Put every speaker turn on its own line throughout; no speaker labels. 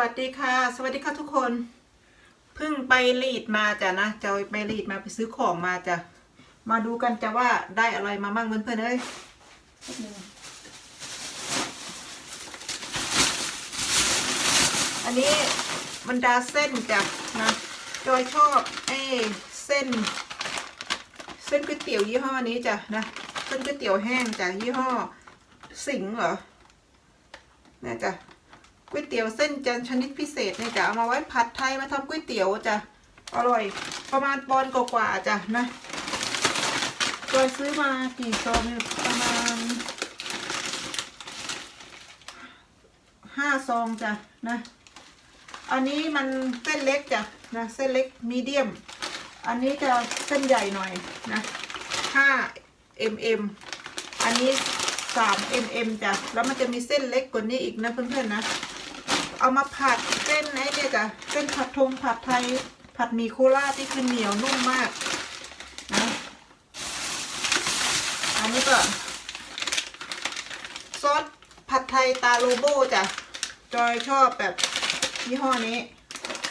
วัสดีค่ะ สวัสดีค่ะทุกคนเพิ่งไปรีดมาจ้ะนะจะไปรีดมาไปซื้อของมาจ้ะมาดูกันจ้ะว่าได้อะไรมามั่งเพื่อนๆเอ้ยอันนี้บรรดาเส้นจ้ะนะจอยชอบไอ้เส้น เส้นก๋วยเตี๋ยวยี่ห้อนี้จ้ะนะเส้นก๋วยเตี๋ยวแห้งจ้ะยี่ห้อสิงห์เหรอเนี่ยจ้ะ ก๋วยเตี๋ยวเส้นจันชนิดพิเศษเนี่ยจะเอามาไว้ผัดไทยมาทำก๋วยเตี๋ยวจ้ะอร่อย ประมาณปอนด์กว่าๆจ้ะนะโดยซื้อมากี่ซองเนี่ยประมาณห้าซองจ้ะนะ อันนี้มันเส้นเล็กจ้ะนะเส้นเล็กมีเดียม อันนี้จะเส้นใหญ่หน่อยนะห้า mm อันนี้สาม mm จ้ะ แล้วมันจะมีเส้นเล็กกว่านี้อีกนะเพื่อนๆนะ เอามาผัดเส้นไอ้เนี่ยจ้ะเส้นผัดทงผัดไทยผัดหมี่โคราชที่คือเหนียวนุ่มมากนะอันนี้ก็ซอสผัดไทยตาโลโบจ้ะจอยชอบแบบยี่ห้อนี้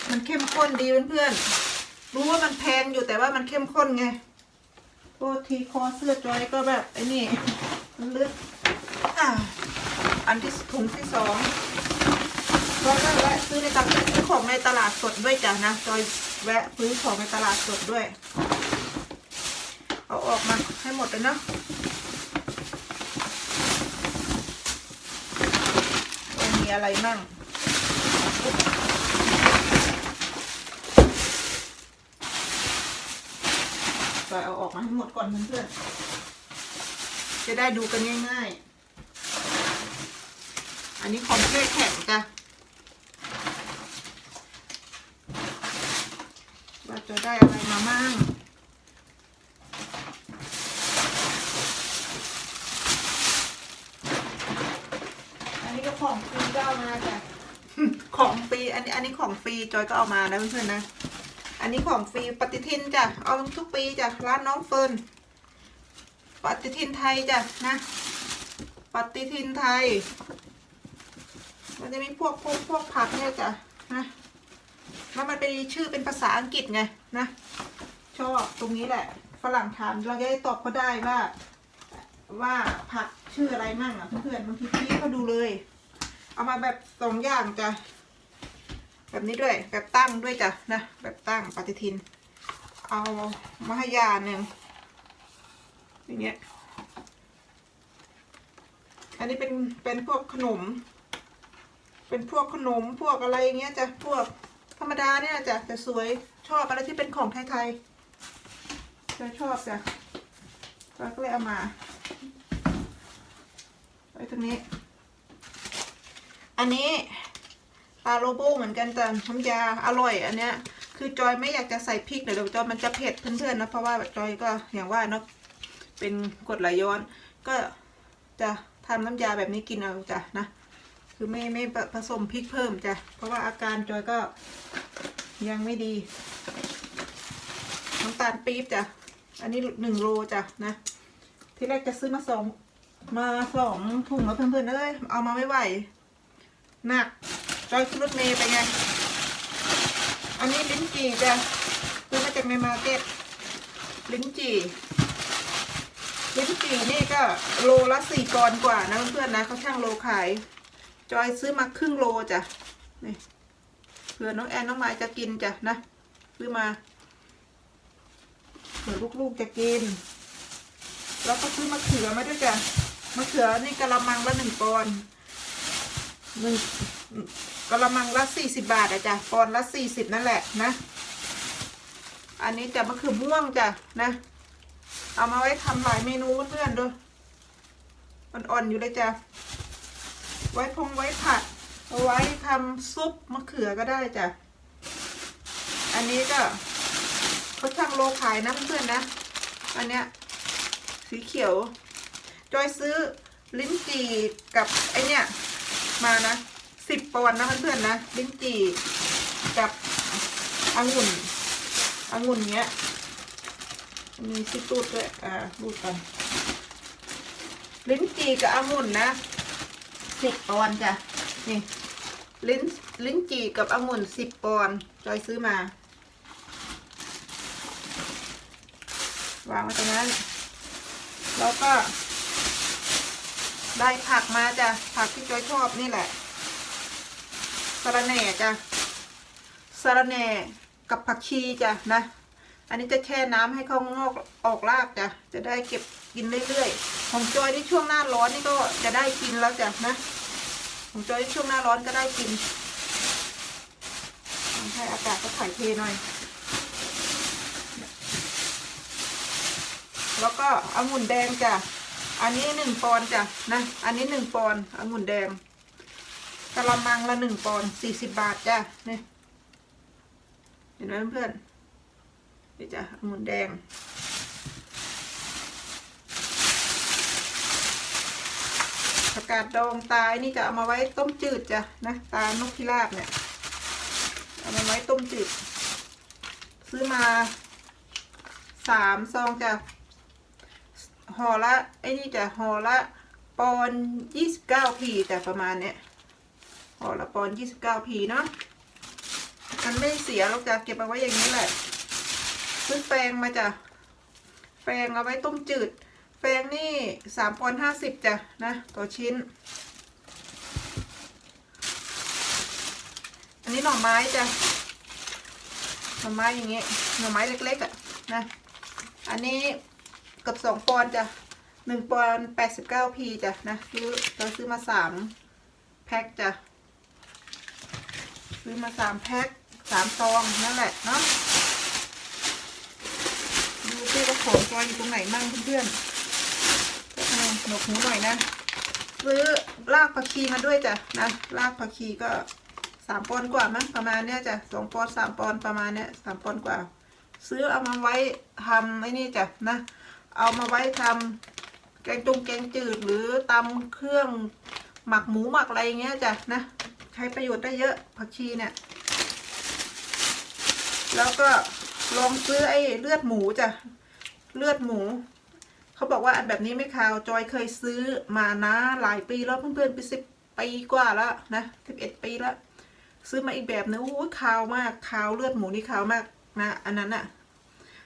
มันเข้มข้นดีเพื่อนๆรู้ว่ามันแพงอยู่แต่ว่ามันเข้มข้นไงโทษทีคอเสื้อจอยก็แบบไอ้นี่มันลึกอะอันที่ถุงที่สอง ก็ได้แวะซื้อในตลาดซื้อของในตลาดสดด้วยจ้ะนะจอยแวะซื้อของในตลาดสดด้วย เอาออกมาให้หมดเลยเนาะว่ามีอะไรมั่งจอยเอาออกมาให้หมดก่อนเพื่อนๆจะได้ดูกันง่ายๆ อันนี้ของเพื่แข็งจ้ะ ว่า จะได้อะไรมามั่งอันนี้ก็ของฟรีก็เอามาจ้ะของฟรีอันนี้อันนี้ของฟรีจอยก็เอามานะเพื่อนๆนะอันนี้ของฟรีปฏิทินจ้ะเอาทุกปีจ้ะร้านน้องเฟิร์นปฏิทินไทยจ้ะนะปฏิทินไทย มันจะมีพวกพวกพวกผักเนี่ยจ้ะนะ แล้วมันเป็นชื่อเป็นภาษาอังกฤษไงนะชอบตรงนี้แหละ ฝรั่งถามเราจะได้ตอบเขาได้ว่า ว่าผักชื่ออะไรมั่งอะเพื่อนๆบางทีพี่เขาดูเลย เอามาแบบสองอย่างจ้ะแบบนี้ด้วยแบบตั้งด้วยจ้ะนะแบบตั้งปฏิทิน เอามาให้ยาหนึ่งอย่างเงี้ยอันนี้เป็นเป็นพวกขนม เป็นพวกขนมพวกอะไรอย่างเงี้ยจ้ะพวก ธรรมดาเนี่ยจ้ะแต่สวยชอบอะไรที่เป็นของไทยๆจะชอบจ้ะเราก็เลยเอามาไว้ตรงนี้ อันนี้ปลาโลโบเหมือนกันแต่น้ำยาอร่อยอันเนี้ยคือจอยไม่อยากจะใส่พริกเดี๋ยวจอยมันจะเผ็ดเพื่อนๆนะเพราะว่าจอยก็อย่างว่าเนาะเป็นกดไหลย้อน ก็จะทำน้ำยาแบบนี้กินเอาจ้ะนะ คือไม่ไม่ผสมพริกเพิ่มจ้ะ เพราะว่าอาการจอยก็ยังไม่ดี น้ำตาลปี๊บจ้ะ อันนี้หนึ่งโลจ้ะนะ ที่แรกจะซื้อมาสองมาสองถุงแล้วเพื่อนๆเอ้ยเอามาไม่ไหว หนัก จอยขึ้นรถเมย์ไปไง อันนี้ลิ้นจี่จ้ะซื้อมาจากในมาร์เก็ตลิ้นจี่ลิ้นจี่นี่ก็โลละสี่ปอนกว่านะเพื่อนๆนะเขาช่างโลขาย จอยซื้อมาครึ่งโลจ้ะนี่เผื่อน้องแอนน้องไม้จะกินจ้ะนะซื้อมาเผื่อลูกๆจะกิน แล้วก็ซื้อมะเขือมาด้วยจ้ะมะเขือนี่กะละมังละหนึ่งปอนหนึ่งกะละมังละสี่สิบบาทอะจ้ะปอนละสี่สิบนั่นแหละนะ อันนี้จะมะเขือม่วงจ้ะนะ เอามาไว้ทำหลายเมนูเพื่อนๆด้วยอ่อนๆอยู่เลยจ้ะ ไว้พงไว้ผัดเอาไว้ทำซุปมะเขือก็ได้จ้ะ อันนี้ก็เขาช่างโลขายนะเพื่อนๆนะอันเนี้ยสีเขียว จอยซื้อลิ้นจี่กับไอเนี้ยมานะสิบปอนด์นะเพื่อนๆนะลิ้นจี่กับองุ่นองุ่นเนี้ยมีซิตูดด้วยอ่าดูกันลิ้นจี่กับองุ่นนะ สิบปอนจ้ะนี่ลิ้นลิ้นจี่กับองุ่นสิบปอนจอยซื้อมาวางไว้ตรงนั้น แล้วก็ ได้ผักมาจ้ะผักที่จอยชอบนี่แหละสะระแหน่จ้ะสะระแหน่กับผักชีจ้ะนะ อันนี้จะแช่น้ำให้เขางอกออกรากจ้ะ จะได้เก็บกินเรื่อยๆของจอยที่ช่วงหน้าร้อนนี่ก็จะได้กินแล้วจ้ะนะของจอยที่ช่วงหน้าร้อนก็ได้กินให้อากาศก็ถ่ายเทหน่อย แล้วก็องุ่นแดงจ้ะ อันนี้หนึ่งปอนจ้ะนะ อันนี้หนึ่งปอนองุ่นแดงกะละมังละหนึ่งปอนสี่สิบบาทจ้ะนี่เห็นไหมเพื่อน นี่จ้ะองุ่นแดง ผักกาดดองตายนี่จะเอามาไว้ต้มจืดจ้ะนะ ตานกพิราบเนี่ย เอามาไว้ต้มจืด ซื้อมาสามซองจ้ะห่อละไอ้นี่จะห่อละปอนยี่สิบเก้าพีแต่ประมาณเนี้ยห่อละปอนยี่สิบเก้าพีเนาะมันไม่เสียหรอกจ้ะเก็บเอาไว้อย่างนี้แหละ ซื้อแปรงมาจ้ะแปรงเอาไว้ต้มจืดแปรงนี่สามปอนห้าสิบจ้ะนะต่อชิ้น อันนี้หน่อไม้จ้ะหน่อไม้อย่างเงี้ยหน่อไม้เล็กๆอะนะอันนี้เกับสองปอนจ้ะหนึ่งปอนแปดสิบเก้าพีจ้ะนะซื้อเราซื้อมาสามแพ็คจ้ะซื้อมาสามแพ็คสามซองนั่นแหละเนาะ ดูซิว่าของจอยอยู่ตรงไหนมั่งเพื่อนๆหนกหูหน่อยนะ ซื้อรากผักชีมาด้วยจ้ะนะรากผักชีก็สามปอนกว่ามั้งประมาณเนี้ยจ้ะสองปอนสามปอนประมาณเนี้ยสามปอนกว่า ซื้อเอามาไว้ทำไอ้นี่จ้ะนะ เอามาไว้ทำแกงจุงแกงจืดหรือตำเครื่องหมักหมูหมักอะไรเงี้ยจ้ะนะ ใช้ประโยชน์ได้เยอะผักชีเนี่ย แล้วก็ลองซื้อไอ้เลือดหมูจ้ะ เลือดหมู เขาบอกว่าอันแบบนี้ไม่คาวจอยเคยซื้อมานะหลายปีแล้วเพื่อนๆไปสิบปีกว่าแล้วนะสิบเอ็ดปีแล้วซื้อมาอีกแบบนึงโอ้ยคาวมากคาวเลือดหมูนี่คาวมากนะอันนั้นอะ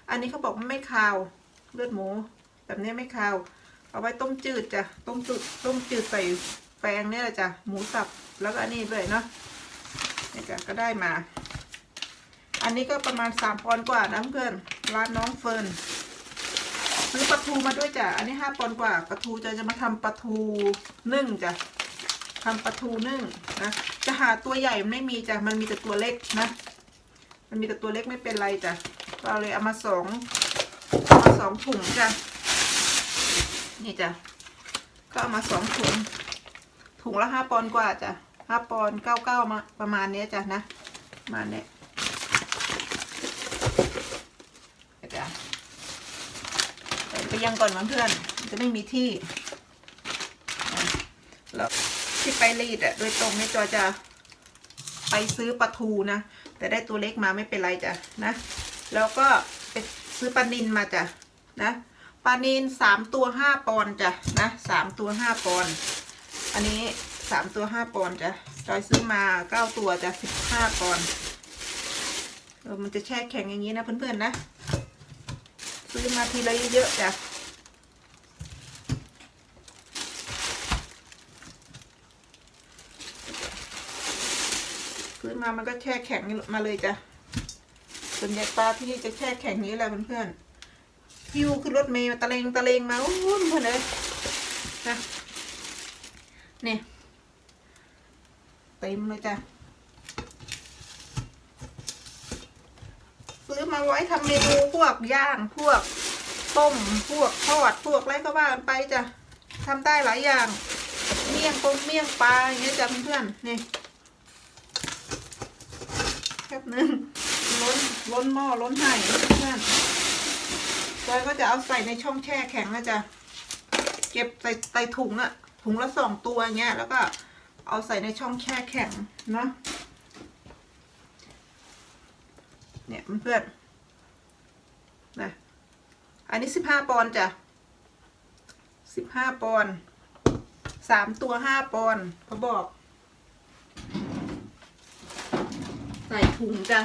อันนี้เขาบอกว่าไม่คาวเลือดหมู แบบนี้ไม่คาว เอาไว้ต้มจืดจ้ะต้มจืดต้มจืดใส่แปงเนี่ยแหละจ้ะหมูสับแล้วก็อันนี้ด้วยเนาะนี่จ้ะก็ได้มา อันนี้ก็ประมาณสามปอนกว่านะเพื่อนร้านน้องเฟิร์น ซื้อปลาทูมาด้วยจ้ะ อันนี้ห้าปอนกว่าปลาทูจะจะมาทำปลาทูนึ่งจ้ะทำปลาทูนึ่งนะจะหาตัวใหญ่ไม่มีจ้ะมันมีแต่ตัวเล็กนะ มันมีแต่ตัวเล็กไม่เป็นไรจ้ะเราเลยเอามาสองเอามาสองถุงจ้ะนี่จ้ะก็เอามาสองถุงถุงละห้าปอนกว่าจ้ะห้าปอนเก้าเก้ามาประมาณเนี้ยจ้ะนะประมาณเนี้ยจ้ะ ไปยังก่อนมันเพื่อนมันจะไม่มีที่นะแล้วที่ไปรีดอะโดยตรงนี่จอจะไปซื้อปลาทูนะ แต่ได้ตัวเล็กมาไม่เป็นไรจ้ะนะ แล้วก็ไปซื้อปลานินมาจ้ะนะปลานินสามตัวห้าปอนด์จ้ะนะสามตัวห้าปอนด์อันนี้สามตัวห้าปอนด์จ้ะจอยซื้อมาเก้าตัวจ้ะสิบห้าปอนด์เออมันจะแช่แข็งอย่างนี้นะเพื่อนๆนะ ซื้อมาทีละเยอะๆจ้ะ มามันก็แช่แข็งมาเลยจ้ะส่วนใหญ่ปลาที่นี่จะแช่แข็งนี้แหละเพื่อนๆหิวขึ้นรถเมล์มาตะเลงตะเลงมาอู้หูเพื่อนเลยนะเนี่ยเต็มเลยจ้ะซื้อมาไว้ทำเมนูพวกย่างพวกต้มพวกทอดพวกอะไรก็ว่ากันไปจ้ะทำได้หลายอย่าง เมี่ยงปงเมี่ยงปลาอย่างเงี้ยจ้ะเพื่อนๆนี่ แป๊บนึงล้นล้นหม้อล้นไห่เพื่อนจอยก็จะเอาใส่ในช่องแช่แข็งนะจ๊ะเก็บใส่ใส่ถุงอะถุงละสองตัวเงี้ยแล้วก็เอาใส่ในช่องแช่แข็งเนาะเนี่ยเพื่อนๆนะอันนี้สิบห้าปอนจ้ะสิบห้าปอนสามตัวห้าปอนเขาบอก ใส่ถุงจ้ะ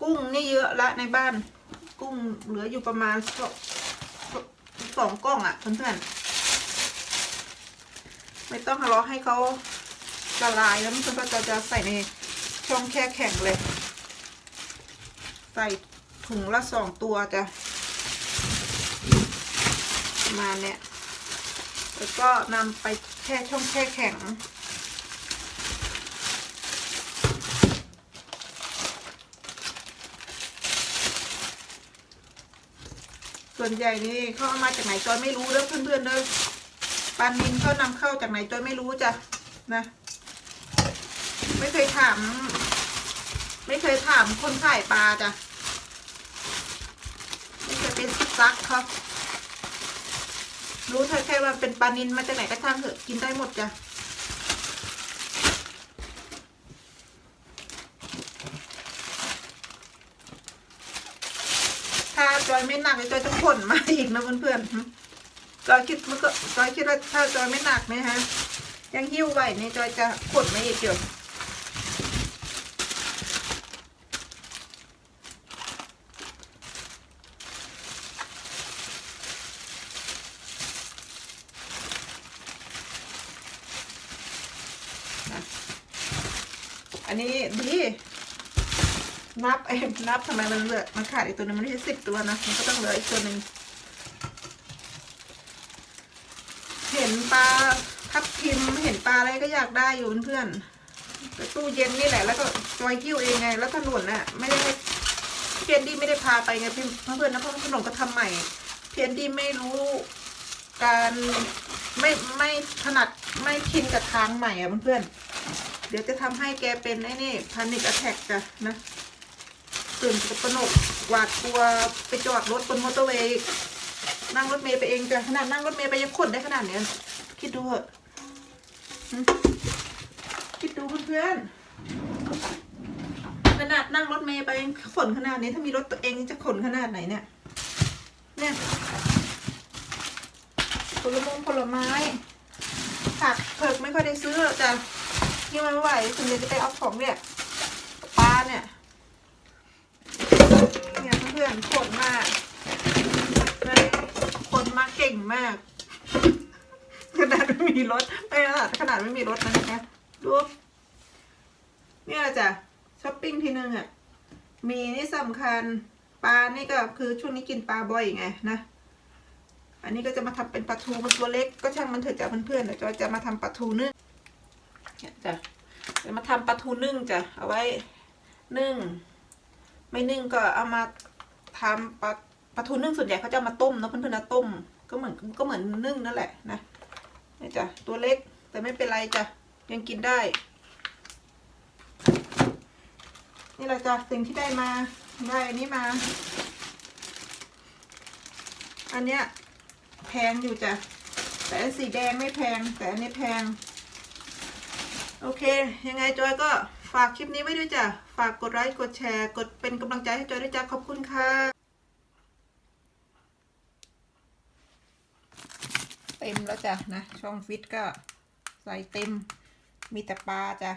กุ้งนี่เยอะละในบ้าน กุ้งเหลืออยู่ประมาณสองสองกล้องอะ่ะเพื่อนๆ ไม่ต้องรอให้เขาละลายแล้วมันก็จะจะใส่ในช่องแค่แข็งเลย ใส่ถุงละสองตัวจ้ะ มาเนี้ยแล้วก็นำไปแช่ช่องแช่แข็ง ส่วนใหญ่นี่เขาเอามาจากไหนจอยไม่รู้เด้อเพื่อนๆเด้อปลานินเขานำเข้าจากไหนจอยไม่รู้จ้ะนะ ไม่เคยถาม ไม่เคยถามคนขายปลาจ้ะไม่เคยเป็นซักเขารู้แค่ว่าเป็นปลานินมาจากไหนก็ช่างเถอะกินได้หมดจ้ะ ถ้าจ อยไม่หนักจอยจะขนมาอีกนะเพื่อนๆจอยคิดมันก็จอยคิดว่าถ้าจอยไม่หนักนะฮะยังหิ้วไหวนี่จอยจะขนมาอีกอยู่ะอันนี้ดี นับเองนับทำไมมันเหลือมันขาดอีกตัวนึงมันไม่ใช่สิบตัวนะมันก็ต้องเหลืออีกตัวหนึ่งเห็นปลาทับทิมเห็นปลาอะไรก็อยากได้อยู่เพื่อนๆตู้เย็นนี่แหละแล้วก็จอยกิ้วเองไง แล้วถนนน่ะไม่ได้เพียนดี้ไม่ได้พาไปไงเพื่อนๆนะเพราะขนมก็ทำใหม่ เพียนดี้ไม่รู้การไม่ไม่ถนัดไม่ชินกับทางใหม่อะเพื่อนๆเดี๋ยวจะทำให้แกเป็นไอ้นี่พานิกอ t แทกจ้ะนะ ตื่นตระนกหวาดกลัวไปจอดรถบนมอเตอร์เวย์นั่งรถเมย์ไปเองจ้ะขนาดนั่งรถเมย์ไปยังขนได้ขนาดเนี้ยคิดดูเถอะคิดดูเพื่อนๆขนาดนั่งรถเมย์ไปขนขนาดนี้ ถ้ามีรถตัวเองจะขนขนาดไหนเนี่ย เนี่ยผลมงผลไม้ผักเผือกไม่ค่อยได้ซื้อจ้ะที่มันไม่ไหวถึงเดี๋ยวจะไปเอาของเนี่ยปลาเนี่ย เคนๆขนมากนะขนมากเก่งมาก ขนาดไม่มีรถไม่ขนาดขนาดไม่มีรถนะนะคะดูเนี่ยจ้ะช้อปปิ้งทีนึงอะมีนี่สำคัญปลานี่ก็คือช่วงนี้กินปลาบ่อยไงนะอันนี้ก็จะมาทำเป็นปลาทูมันตัวเล็กก็ช่างมันเถอะจ้ะเพื่อนๆเดี๋ยวจะมาทำปลาทูนึ่งเนี่ยจ้ะจะมาทำปลาทูนึ่งจ้ะเอาไว้นึ่ง ไม่นึ่งก็เอามา ทำปลาปลาทูนึ่งส่วนใหญ่เขาจะามาต้มนะเพื่อนๆนะต้ม ก็เหมือนก็เหมือนนึ่งนั่นแหละนะนี่จ้ะตัวเล็กแต่ไม่เป็นไรจ้ะยังกินได้ นี่แหละจ้ะสิ่งที่ได้มาได้อันนี้มา อันเนี้ยแพงอยู่จ้ะแต่สีแดงไม่แพง แต่อันนี้แพง โอเค ยังไงจอยก็ฝากคลิปนี้ไว้ด้วยจ้ะ ฝากกดไลค์กดแชร์ กดเป็นกำลังใจให้จอยด้วยจ้ะขอบคุณค่ะ เต็มแล้วจ้ะนะ ช่องฟิตก็ใส่เต็ม มีแต่ปลาจ้ะ